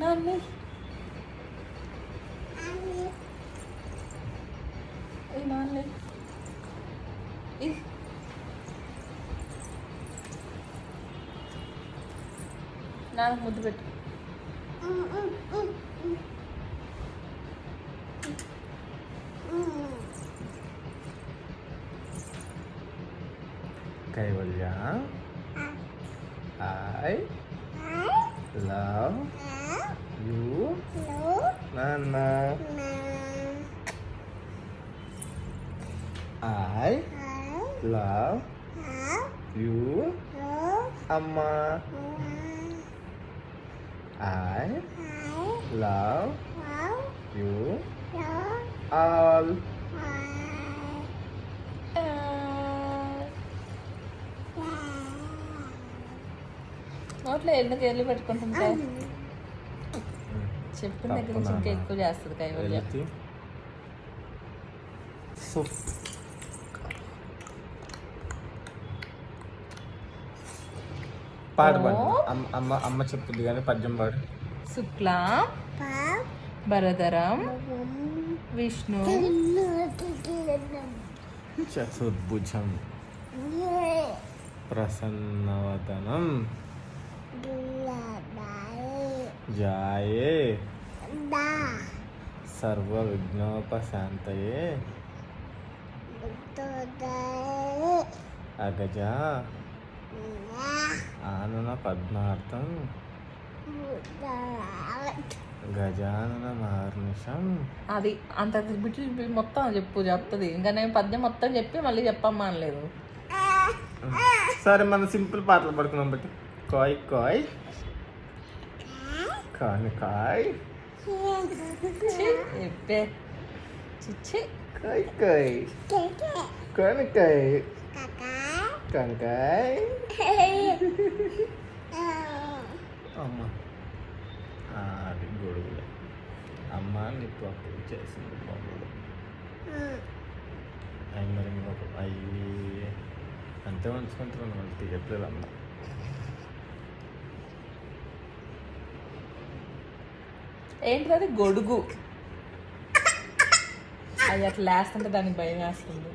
నాన్న ఏ నాన్న ఏ నాన్న ముద్దు పెట్టు Kaivalya I love you నాన్న ఐ లవ్ యూ అమ్మా ఐ లవ్ యూ ఆల్ నోట్లో ఎందుకు ఎల్లు పెట్టుకుంటుంటా చెప్పిన దగ్గర నుంచి ఇంకా ఎక్కువ చేస్తుంది కైవల్య. సో పాడు. పాడు అమ్మ అమ్మ చెప్తుంది కానీ పద్యం పాడు. శుక్లాం భరధరం విష్ణు. చతుర్భుజం ప్రసన్నవదనం. జాయే. సర్వ విఘ్నోపశాంతయే అగజ. ఆనన పద్మార్థం. గజానన మహర్నిషం అది అంత బిట్లు మొత్తం చెప్పు చెప్తుంది. ఇంకా నేను పద్యం మొత్తం చెప్పి మళ్ళీ చెప్పమ్మా అనలేదు. సరే మనం సింపుల్ పాటలు పడుకున్నాం బట్టి. కాయ్ కాయ్. కాని కాయ్ చెప్పే చిచ్చి కాయ్ కాయ్ కాని కాయ్ కంకాయ్ అమ్మ ఆ, అది గొడుగులే అమ్మ నీకు అప్పుడు చేసింది బాబులు అవి మరి అవి అంతే ఉంచుకుంటున్నాను మళ్ళీ తీయట్లేదు అమ్మ ఏంటిది? అది గొడుగు. అది అట్లా వేస్తుంటే దానికి భయం వేస్తుంది.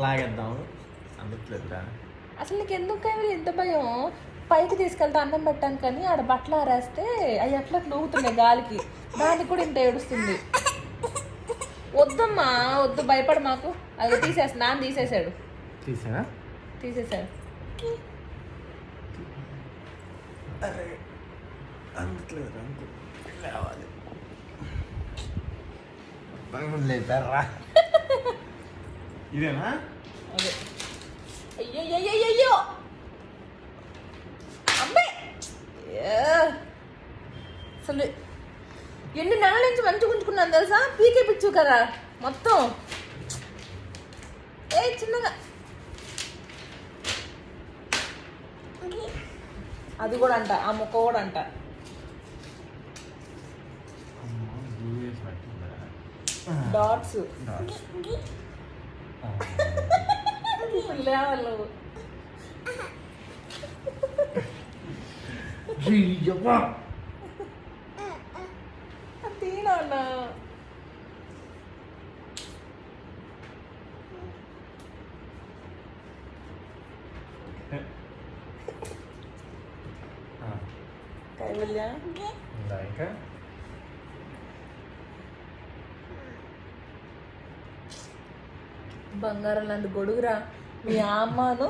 లాగేద్దాం అసలు నీకు ఎందుకు ఎంత భయం? పైకి తీసుకెళ్తే అన్నం పెట్టాను కానీ ఆడ బట్టలు ఆరేస్తే అవి అట్లా నూగుతున్నాయి గాలికి. దానికి కూడా ఇంత ఏడుస్తుంది. వద్దమ్మా వద్దు భయపడు మాకు. అది తీసేసి నాన్న తీసేసాడు తీసానా తీసేసాడు అందుట్లేదు లేపారా ఇదేనా? అయ్యో అయ్యో అయ్యో, అయ్యో అమ్మే ఏ. అసలు ఎన్ని నెలల నుంచి ఉంచుకున్నాను తెలుసా? పీకే పిచ్చు కదా మొత్తం. ఏ చిన్నగా. అది కూడా అంట ఆ ముక్క కూడా అంట. డాట్స్ డాట్స్ లేవాళ్ళు తీనా కైవల్య బంగారం లాంటి గొడుగురా? మీ అమ్మను?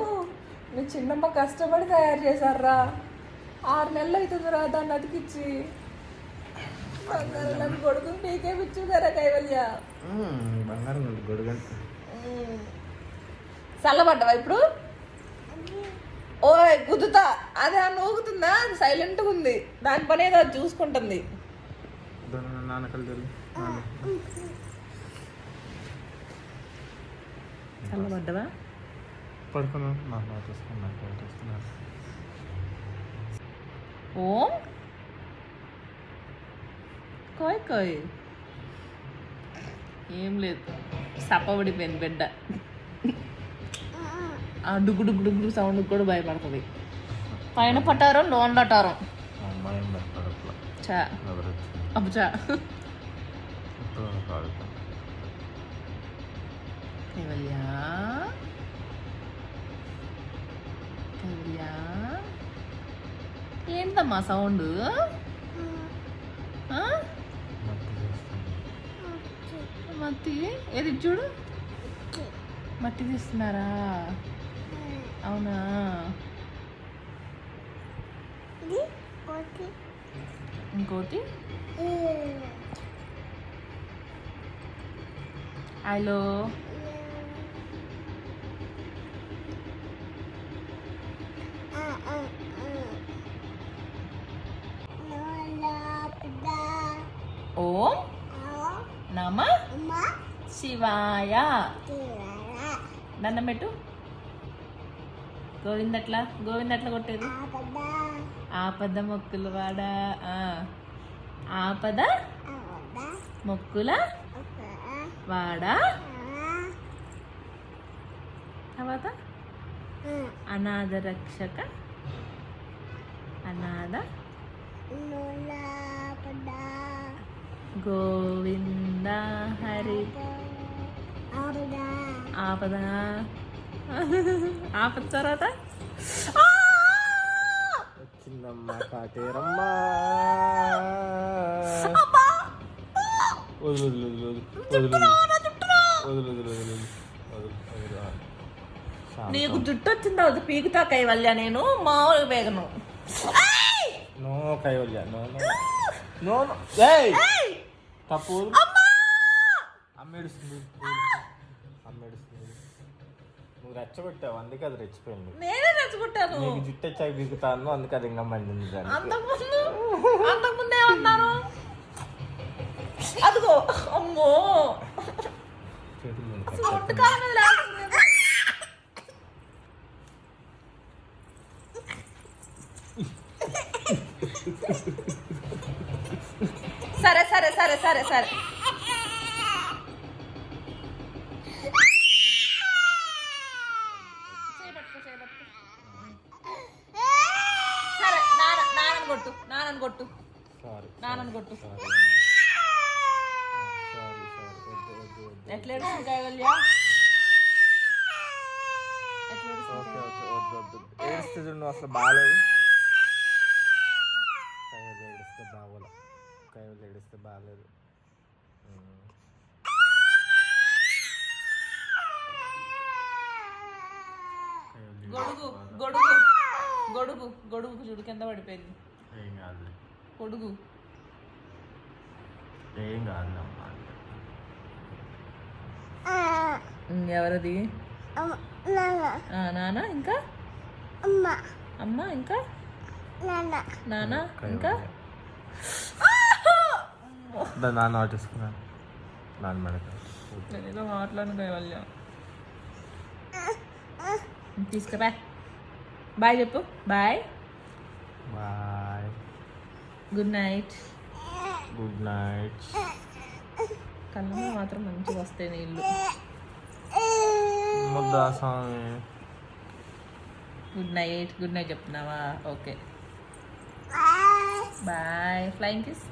మీ చిన్నమ్మ కష్టపడి తయారు చేశారా? ఆరు నెలలు అవుతుందిరా దాన్ని అతికిచ్చి. బంగారం లాంటి గొడుగు నీకే పిచ్చుగారా కైవల్య? బంగారం గొడుగు. చల్లబడ్డావా ఇప్పుడు? ఓయ్ గుద్దుతా అదే నూగుతుందా అది సైలెంట్గా ఉంది. దాని పని ఏదో అది చూసుకుంటుంది. నాన్నకలు తెలియదు చల్లబడ్డవా పడుకున్నాను ఓం. కోయ్ కోయ్. ఏం లేదు. సప్పబడిపోయింది బిడ్డ. ఆ డుగ్గు డుగ్గు డుగ్గు సౌండ్ కూడా భయపడుతుంది. పైన పట్టారం లోన్ పట్టారం. పెడతాడు అట్లా చా. కైవల్య కైవల్య ఏంటమ్మా సౌండ్? మట్టి. ఏది చూడు? మట్టి తీస్తున్నారా? అవునా? ఇంకోటి. హలో? శివాయ. దండం పెట్టు. గోవిందట్లా? గోవిందట్లా కొట్టేది. ఆపద. మొక్కులు వాడా. ఆపద మొక్కుల వాడా. తర్వాత? అనాథ రక్షక. అనాథ గోవింద హరి. ఆపదా. ఆపద. తర్వాత? వచ్చిందమ్మా వదులు వదులు వదులు నీకు జుట్టు వచ్చింది అది పీకుతా కైవల్య నేను మామూలు వేగను. నో నో తప్పు. అమ్మేడుస్తుంది రెచ్చగొట్టావు అందుకే అది రెచ్చిపోయింది. నేనే నచ్చుకుంటాను నీకు జుట్టు వచ్చాక దిగుతాను అందుకే అది ఇంకా మండింది అంతకుముందు అంతకుముందు ఏమన్నాను అదిగో అమ్మో. సరే సరే సరే సరే సరే చేయబట్టుకో, చేయబట్టుకో. సరే నాన్న నాన్నని కొట్టు నాన్నని కొట్టు సారీ నాన్నని కొట్టు సారీ సారీ సారీ వద్దు వద్దు వద్దు ఎట్లా ఏడుస్తుంది కైవల్య ఎట్లా ఏడుస్తుంది ఓకే ఓకే వద్దు వద్దు ఏడిస్తే చూడు నువ్వు అసలు కైవలు ఏడిస్తే బాగోలే కైవలు ఏడిస్తే బాగాలేదు గొడుగు గొడుగు గొడుగు గొడుగు చూడు కింద పడిపోయింది. గొడుగు. ఏం కాదు అమ్మా ఎవరది ఆ, నాన్న ఇంకా? అమ్మ. ఇంకా? నాన్న. ఇంకా? నాన్న ఆటేసుకున్నాను నాన్న మెడక నేను ఏదో మాట్లాడను కైవల్య తీసుకురా. బాయ్ చెప్పు. Bye. Bye. Good night. Good night కళ్ళలో మాత్రం మంచిగా వస్తాయి నీళ్ళు ముద్దా స్వామి గుడ్ నైట్ గుడ్ నైట్ చెప్తున్నావా ఓకే బాయ్ ఫ్లయింగ్ కిస్